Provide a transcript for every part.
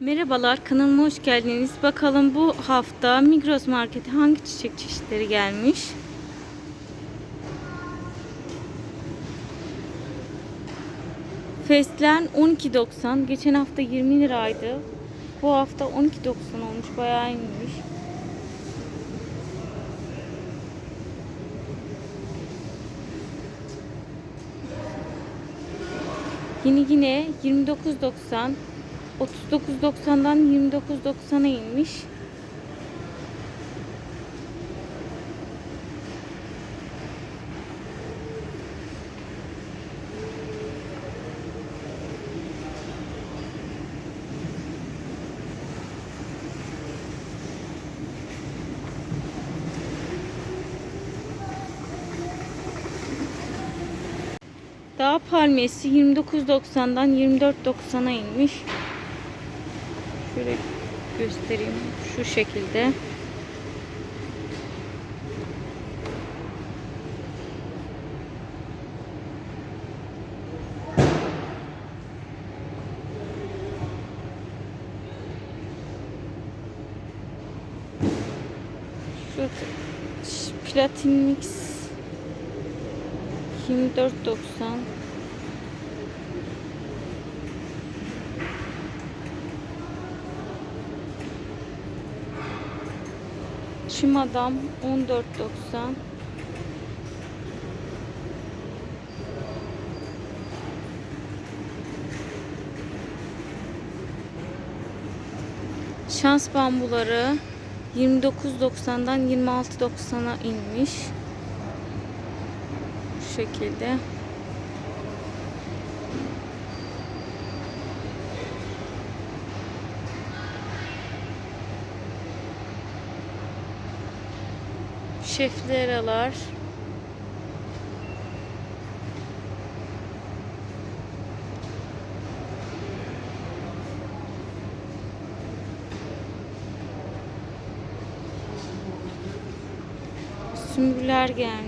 Merhabalar kanalıma hoş geldiniz. Bakalım bu hafta Migros Market'e hangi çiçek çeşitleri gelmiş? Feslen 12.90. Geçen hafta 20 liraydı. Bu hafta 12.90 olmuş. Bayağı inmiş. Yine yine 29.90 39.90'dan 29.90'a inmiş. Dağ palmiyesi 29.90'dan 24.90'a inmiş. Şöyle göstereyim şu şekilde. Şu platin mix 24.90 Çim adam 14.90 Şans bambuları 29.90'dan 26.90'a inmiş. Bu şekilde. Şefleralar. Sümbüller gelmiş.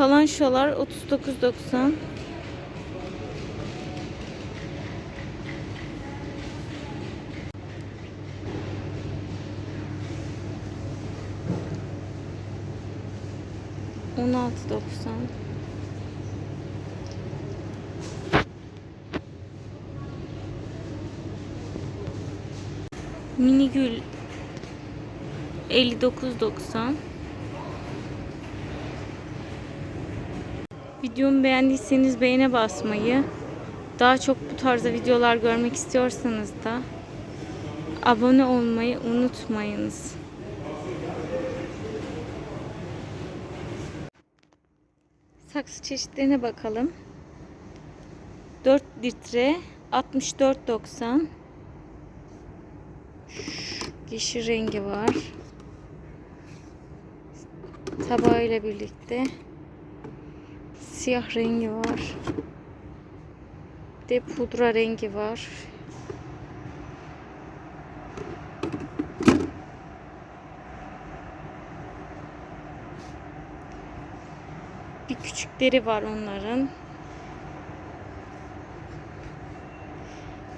Kalan şolar 39.90. On altı doksan. Mini gül 59.90 Videomu beğendiyseniz beğene basmayı, daha çok bu tarzda videolar görmek istiyorsanız da abone olmayı unutmayınız. Saksı çeşitlerine bakalım. 4 litre 64.90 Yeşil rengi var. Tabağıyla birlikte siyah rengi var. Bir de pudra rengi var. Bir küçükleri var onların.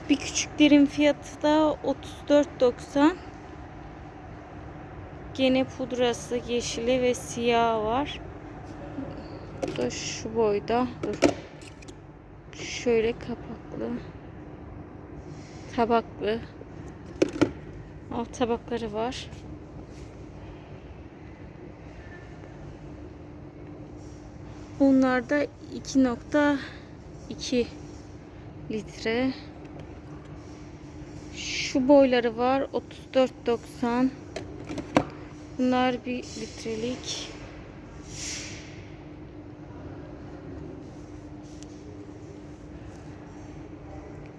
Bir küçüklerin fiyatı da 34.90. Gene pudrası, yeşili ve siyahı var. Da şu boyda. Dur. Şöyle kapaklı. Tabaklı. Alt tabakları var. Onlar da 2.2 litre. Şu boyları var. 34.90. Bunlar bir litrelik.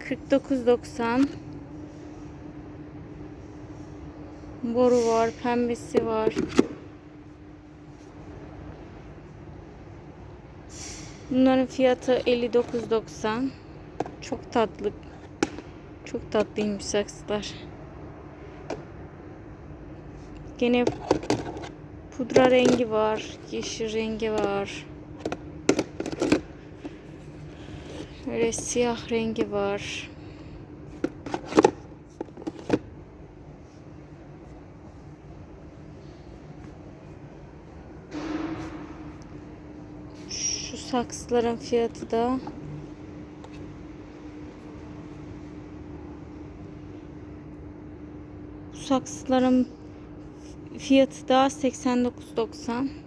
49.90 Boru var, pembesi var. Bunların fiyatı 59.90. Çok tatlı. Çok tatlıymış saksılar. Gene pudra rengi var, yeşil rengi var. Böyle siyah rengi var. Şu saksıların fiyatı da Bu saksıların fiyatı da 89.90.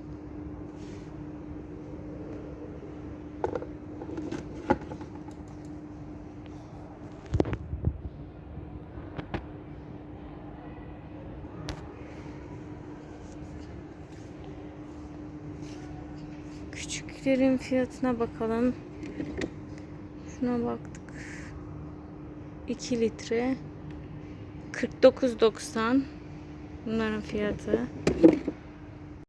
Küçüklerin fiyatına bakalım. Şuna baktık. 2 litre 49.90 bunların fiyatı.